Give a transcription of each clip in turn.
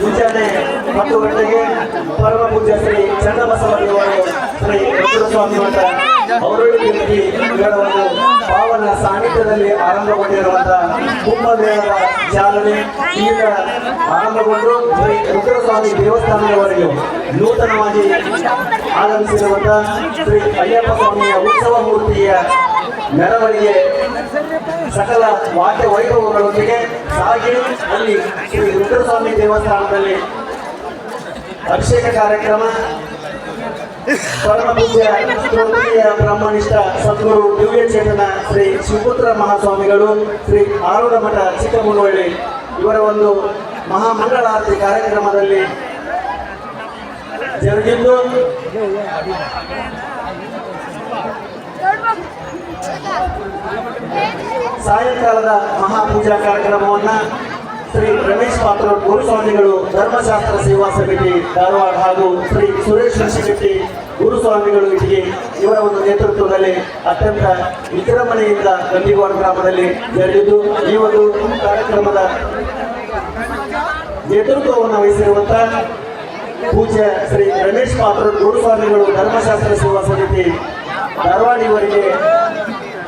ಮುಂಜಾನೆ ಹತ್ತು ಗಂಟೆಗೆ ಪರಮ ಪೂಜೆ ಶ್ರೀ ಚನ್ನಬಸವದೇವರು ಶ್ರೀ ರುದ್ರಸ್ವಾಮಿ ಮಠ. ಇವರ ಒಂದು ಪಾವನ ಸಾನ್ನಿಧ್ಯದಲ್ಲಿ ಆರಂಭಗೊಂಡಿರುವಂತಹ ಕುಂಭಮೇಳದ ಚಾಲನೆ ಈಗ ಆರಂಭಗೊಂಡು ಶ್ರೀ ರುದ್ರಸ್ವಾಮಿ ದೇವಸ್ಥಾನದವರೆಗೆ ನೂತನವಾಗಿ ಆಗಮಿಸಿರುವಂತಹ ಶ್ರೀ ಅಯ್ಯಪ್ಪ ಸ್ವಾಮಿಯ ಉತ್ಸವ ಮೂರ್ತಿಯ ಮೆರವಣಿಗೆ ಸಕಲ ವಾದ್ಯ ವೈಭವಗಳೊಂದಿಗೆ ಸಾಗಿ ಅಲ್ಲಿ ಶ್ರೀ ರುದ್ರಸ್ವಾಮಿ ದೇವಸ್ಥಾನದಲ್ಲಿ ಅಭಿಷೇಕ ಕಾರ್ಯಕ್ರಮ ಪರಮ ಬ್ರಹ್ಮನಿಷ್ಠ ಸದ್ಗುರು ದಿವ್ಯ ಚೇತನ ಶ್ರೀ ಶಿವಪುತ್ರ ಮಹಾಸ್ವಾಮಿಗಳು, ಶ್ರೀ ಆರೂಢ ಮಠ ಚಿಕ್ಕಮುನವಳ್ಳಿ ಇವರ ಒಂದು ಮಹಾಮಂಗಳಾರತಿ ಕಾರ್ಯಕ್ರಮದಲ್ಲಿ ಜರುಗಿದ್ದು ಸಾಯಂಕಾಲದ ಮಹಾಪೂಜಾ ಕಾರ್ಯಕ್ರಮವನ್ನ ಶ್ರೀ ರಮೇಶ್ ಪಾತ್ರ ಗುರುಸ್ವಾಮಿಗಳು ಧರ್ಮಶಾಸ್ತ್ರ ಸೇವಾ ಸಮಿತಿ ಧಾರವಾಡ ಹಾಗೂ ಶ್ರೀ ಸುರೇಶ್ ಋಷಿಗಟ್ಟಿ ಗುರುಸ್ವಾಮಿಗಳು ಇಟ್ಟಿಗೆ ಇವರ ಒಂದು ನೇತೃತ್ವದಲ್ಲಿ ಅತ್ಯಂತ ವಿಜೃಂಭಣೆಯಿಂದ ಗಂಡಿಗೋಡ ಗ್ರಾಮದಲ್ಲಿ ನಡೆದಿದ್ದು ಈ ಒಂದು ಕಾರ್ಯಕ್ರಮದ ನೇತೃತ್ವವನ್ನು ವಹಿಸಿರುವಂತ ಪೂಜ್ಯ ಶ್ರೀ ರಮೇಶ್ ಪಾತ್ರ ಗುರುಸ್ವಾಮಿಗಳು ಧರ್ಮಶಾಸ್ತ್ರ ಸೇವಾ ಸಮಿತಿ ಧಾರವಾಡ ಇವರಿಗೆ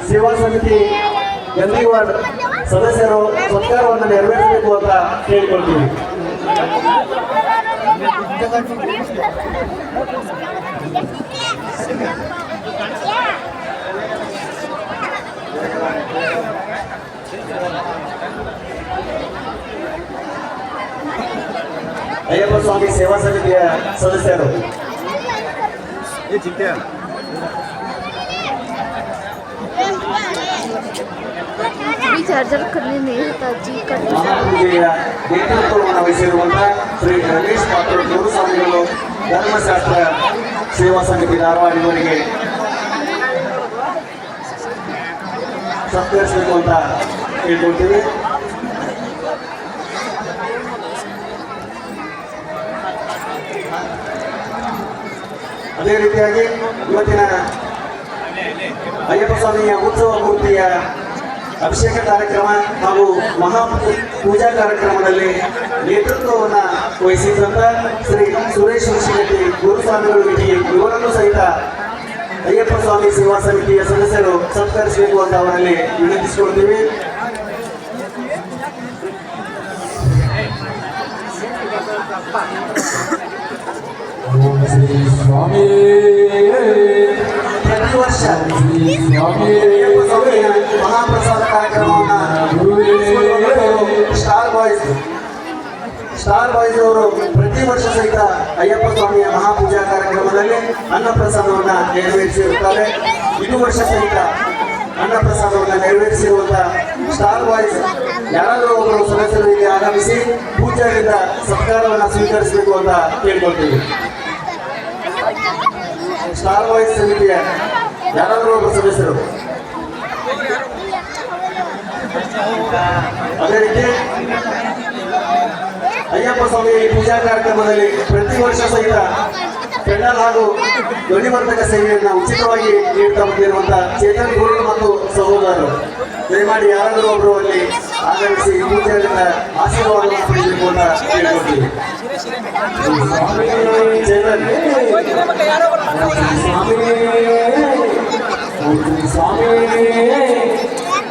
ಸೇವಾ ಸಮಿತಿ ಗಂದಿವಾಡ ಸದಸ್ಯರು ಸತ್ಕಾರವನ್ನು ನೆರವೇರಿಸಬೇಕು ಅಂತ ಕೇಳಿಕೊಳ್ತೀವಿ. ಅಯ್ಯಪ್ಪ ಸ್ವಾಮಿ ಸೇವಾ ಸಮಿತಿಯ ಸದಸ್ಯರು. ರಮೇಶ್ ಪಾತ್ರ ಗುರುಸ್ವಾಮಿಗಳು ಧರ್ಮಶಾಸ್ತ್ರ ಸೇವಾ ಸಮಿತಿ ಧಾರವಾಡ ಇವರಿಗೆ ಸತ್ಕರಿಸಬೇಕು ಅಂತ ಕೇಳ್ಕೊಳ್ತೀವಿ ಅದೇ ರೀತಿಯಾಗಿ ಇವತ್ತಿನ ಅಯ್ಯಪ್ಪ ಸ್ವಾಮಿಯ ಉತ್ಸವ ಮೂರ್ತಿಯ ಅಭಿಷೇಕ ಕಾರ್ಯಕ್ರಮ ಹಾಗೂ ಮಹಾ ಪೂಜಾ ಕಾರ್ಯಕ್ರಮದಲ್ಲಿ ನೇತೃತ್ವವನ್ನು ವಹಿಸಿದಂತ ಶ್ರೀ ಸುರೇಶ್ ಋಷಿಗಟ್ಟಿ ಗುರುಸ್ವಾಮಿಗಳು ಇಟಿ ಇವರನ್ನು ಸಹಿತ ಅಯ್ಯಪ್ಪ ಸ್ವಾಮಿ ಸೇವಾ ಸಮಿತಿಯ ಸದಸ್ಯರು ಸತ್ಕರಿಸಬೇಕು ಅಂತ ಅವರಲ್ಲಿ ವಿನಂತಿಸಿಕೊಳ್ತೀವಿ. ಸ್ವಾಮಿ. ಪ್ರತಿ ವರ್ಷ ಶ್ರೀ ಕಾರ್ಯಕ್ರಮವನ್ನು ಸ್ಟಾರ್ ಬಾಯ್ಸ್ ಸ್ಟಾರ್ ಬಾಯ್ಸ್ ಅವರು ಪ್ರತಿ ವರ್ಷ ಸಹಿತ ಅಯ್ಯಪ್ಪ ಸ್ವಾಮಿಯ ಮಹಾಪೂಜಾ ಕಾರ್ಯಕ್ರಮದಲ್ಲಿ ಅನ್ನಪ್ರಸಾದವನ್ನು ನೆರವೇರಿಸಿರುತ್ತಾರೆ. ಇದು ವರ್ಷ ಸಹಿತ ಅನ್ನಪ್ರಸಾದವನ್ನು ನೆರವೇರಿಸಿರುವಂತಹ ಸ್ಟಾರ್ ಬಾಯ್ಸ್, ಯಾರಾದರೂ ಒಬ್ಬರು ಸದಸ್ಯರಿಗೆ ಆಗಮಿಸಿ ಪೂಜಾರಿಂದ ಸತ್ಕಾರವನ್ನು ಸ್ವೀಕರಿಸಬೇಕು ಅಂತ ಕೇಳ್ಕೊಳ್ತೀವಿ. ಸ್ಟಾರ್ ಬಾಯ್ಸ್ ಸಮಿತಿಯ ಯಾರಾದರೂ ಒಬ್ಬರು ಸದಸ್ಯರು ಅದೇ ರೀತಿ ಅಯ್ಯಪ್ಪ ಸ್ವಾಮಿ ಪೂಜಾ ಕಾರ್ಯಕ್ರಮದಲ್ಲಿ ಪ್ರತಿ ವರ್ಷ ಸಹಿತ ಪೆಂಡಲ್ ಹಾಗೂ ಧ್ವನಿವರ್ಧಕ ಸೇವೆಯನ್ನು ಉಚಿತವಾಗಿ ನೀಡ್ತಾ ಬಂದಿರುವಂತಹ ಚೇತನ್ ಗುರು ಮತ್ತು ಸಹೋದರರು. ದಯಮಾಡಿ ಯಾರಾದರೂ ಒಬ್ಬರು ಅಲ್ಲಿ ಆಗಮಿಸಿ ಪೂಜೆಯಿಂದ ಆಶೀರ್ವಾದವನ್ನು ಪಡೆಯಬೇಕು ಅಂತ ಕೇಳ್ಕೊಳ್ತೀವಿ. ಚೇತನ್. ಸ್ವಾಮಿ ಓಂ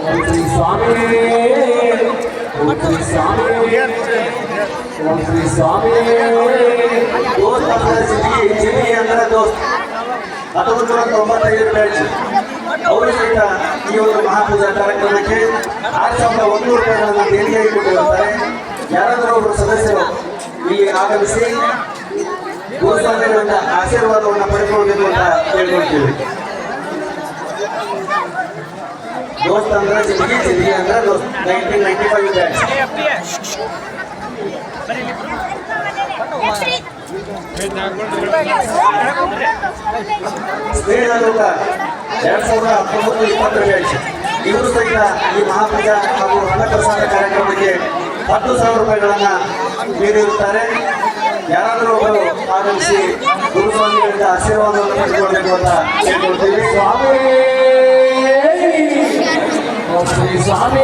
ಶ್ರೀ ಸ್ವಾಮಿ ಓಂ ಶ್ರೀ ಸ್ವಾಮಿ ಓಂ ಶ್ರೀ ಸ್ವಾಮಿ ದೋಸ್ತ ಅಂದ್ರೆ ದೋಸ್ತ್ ಹತ್ತೊಂಬತ್ತು ನೂರ ತೊಂಬತ್ತೈದು ಬ್ಯಾಚ್ ಅವರು ಸಹಿತ ಈ ಒಂದು ಮಹಾಪೂಜಾ ಕಾರ್ಯಕ್ರಮಕ್ಕೆ ಆರು ಸಾವಿರದ ಒಂದೂರು ರೂಪಾಯಿಗಳನ್ನು ದೇಣಿಗೆಯಾಗಿ ಕೊಟ್ಟಿರುತ್ತಾರೆ ಯಾರಾದರೂ ಒಬ್ಬರು ಸದಸ್ಯರು ಇಲ್ಲಿ ಆಗಮಿಸಿ ಗೋಸ್ವಾಮಿಗಳಿಂದ ಆಶೀರ್ವಾದವನ್ನು ಪಡೆದುಕೊಳ್ಳಬೇಕು ಅಂತ ಕೇಳ್ಕೊಳ್ತೀವಿ. ದೋಸ್ತ್ ಅಂದ್ರೆ ಜಿಗಿ ಜಿಗಿ ಅಂದ್ರೆ ದೋಸ್ತ್. Nineteen ninety five batch speed ಲೋಕ ಎರಡ್ ಸಾವಿರದ ಹತ್ತೊಂಬತ್ತು ಇಪ್ಪತ್ತರ ಇವರು ಸಹಿತ ಈ ಮಹಾಪ್ರಜ ಹಾಗೂ ಅನ್ನಪ್ರಸಾದ ಕಾರ್ಯಕ್ರಮಕ್ಕೆ ಹತ್ತು ಸಾವಿರ ರೂಪಾಯಿಗಳನ್ನ ನೀಡಿರುತ್ತಾರೆ. ಯಾರಾದರೂ ಒಬ್ಬರು ಆಗಮಿಸಿ ಗುರುಸ್ವಾಮಿಗಳಿಂದ ಆಶೀರ್ವಾದವನ್ನು ಪಡೆದುಕೊಳ್ಳಬೇಕು ಅಂತ ಕೇಳ್ಕೊಳ್ತೀವಿ ಸ್ವಾಮಿ! ಶ್ರೀ ಸ್ವಾಮಿ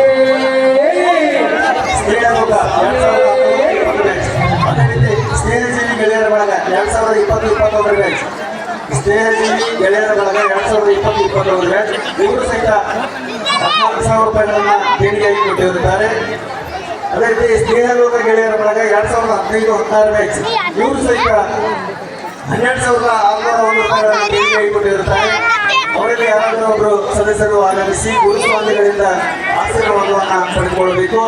ಸ್ನೇಹ ಲೋಕ ಎರಡ್ ಸಾವಿರದ ಹತ್ತೊಂಬತ್ತು ಇಪ್ಪತ್ತರ ಬ್ಯಾಚ್ ಅದೇ ಎರಡ್ ಸಾವಿರದ ಇಪ್ಪತ್ತು ಇಪ್ಪತ್ತೊಂದರ ಬ್ಯಾಚ್ ಸ್ನೇಹಜೀವಿ ಗೆಳೆಯರ ಬಳಗ ಎರಡ್ ಸಾವಿರದ ಇಪ್ಪತ್ತು ಇಪ್ಪತ್ತೊಂದರ ಬ್ಯಾಚ್ ಇವರು ಸಹಿತ ಹದಿನಾಲ್ಕು ಸಾವಿರ ರೂಪಾಯಿಗಳನ್ನ ದೇಣಿಗೆಯಾಗಿ ಕೊಟ್ಟಿರುತ್ತಾರೆ ಅದೇ ರೀತಿ ಸ್ನೇಹಲೋಕ ಗೆಳೆಯರ ಬಳಗ ಎರಡ್ ಸಾವಿರದ ಹದಿನೈದು ಹದಿನಾರು ಬ್ಯಾಚ್ ಇವರು ಸಹಿತ ಹನ್ನೆರಡು ಸಾವಿರದ ಆರುನೂರ ಒಂದು ರೂಪಾಯಿಗಳನ್ನ ದೇಣಿಗೆಯಾಗಿ ಕೊಟ್ಟಿರುತ್ತಾರೆ ಅವರಲ್ಲಿ ಯಾರಾದರೂ ಒಬ್ಬರು ಸದಸ್ಯರು ಆಗಮಿಸಿ ಗುರುಸ್ವಾಮಿಗಳಿಂದ ಆಶೀರ್ವಾದವನ್ನು ಪಡೆದುಕೊಳ್ಳಬೇಕು.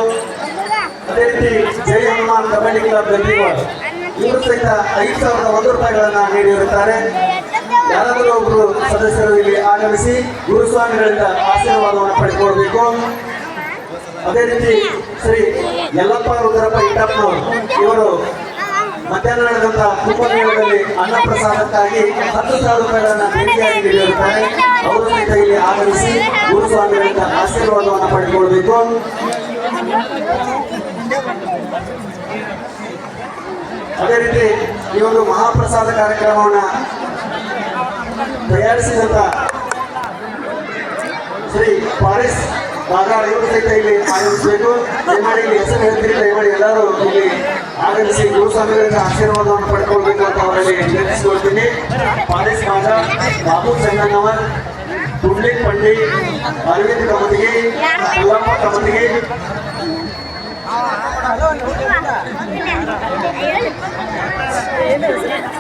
ಅದೇ ರೀತಿ ಜೈ ಹನುಮಾನ್ ಕಬಡ್ಡಿ ಕ್ಲಬ್ ಗಂದಿಗೋಳ ಇವರು ಸಹಿತ ಐದು ಸಾವಿರದ ಒಂದು ರೂಪಾಯಿಗಳನ್ನ ನೀಡಿರುತ್ತಾರೆ. ಯಾರಾದರೂ ಒಬ್ಬರು ಸದಸ್ಯರು ಇಲ್ಲಿ ಆಗಮಿಸಿ ಗುರುಸ್ವಾಮಿಗಳಿಂದ ಆಶೀರ್ವಾದವನ್ನು ಪಡೆದುಕೊಳ್ಳಬೇಕು. ಅದೇ ರೀತಿ ಶ್ರೀ ಯಲ್ಲಪ್ಪ ರುದ್ರಪ್ಪ ಇಟ್ಟಪ್ಪನವರು ಇವರು ಮಧ್ಯಾಹ್ನ ನಡೆದಂತ ಕುಂಭಮೇಳದಲ್ಲಿ ಅನ್ನ ಪ್ರಸಾದಕ್ಕಾಗಿ ಹತ್ತು ಸಾವಿರ ರೂಪಾಯಿಗಳನ್ನ ಭೇಟಿಯಾಗಿ ನೀಡಿರುತ್ತಾರೆ. ಅವರು ಸಹಿತ ಇಲ್ಲಿ ಆಗಮಿಸಿ ಗುರುಸ್ವಾಮಿಗಳಿಂದ ಆಶೀರ್ವಾದವನ್ನು ಪಡೆದುಕೊಳ್ಳಬೇಕು ಅದೇ ರೀತಿ ಈ ಒಂದು ಮಹಾಪ್ರಸಾದ ಕಾರ್ಯಕ್ರಮವನ್ನ ತಯಾರಿಸಿದಂತ ಶ್ರೀ ಪಾರಿಸ್ ಬಾದಾಳ ಇವರು ಸಹಿತ ಇಲ್ಲಿ ಆಯೋಜಿಸಬೇಕು. ದಯಮಾಡಿ ಇಲ್ಲಿ ಹೆಸರು ಹೇಳ್ತೀರಿ ದಯಮಾಡಿ ಎಲ್ಲರೂ ಇಲ್ಲಿ ಆಗಮಿಸಿ ಗುರುಸ್ವಾಮಿಗಳಿಂದ ಆಶೀರ್ವಾದವನ್ನು ಪಡ್ಕೊಳ್ಬೇಕು ಅಂತ ಅವರಲ್ಲಿ ವಿನಂತಿಸಿಕೊಳ್ತೀನಿ. ಪಾಲೇಶ್ ಮಾಡ ಬಾಬು ಚಂದಣ್ಣವರ್ ಪುಂಡ್ಲಿಕ್ ಪಂಡಿ, ಅರವಿಂದ್ ಕಮತಿಗೆ ಗುಲಾಮ ಕಮತಿಗೆ ಹಲೋ you.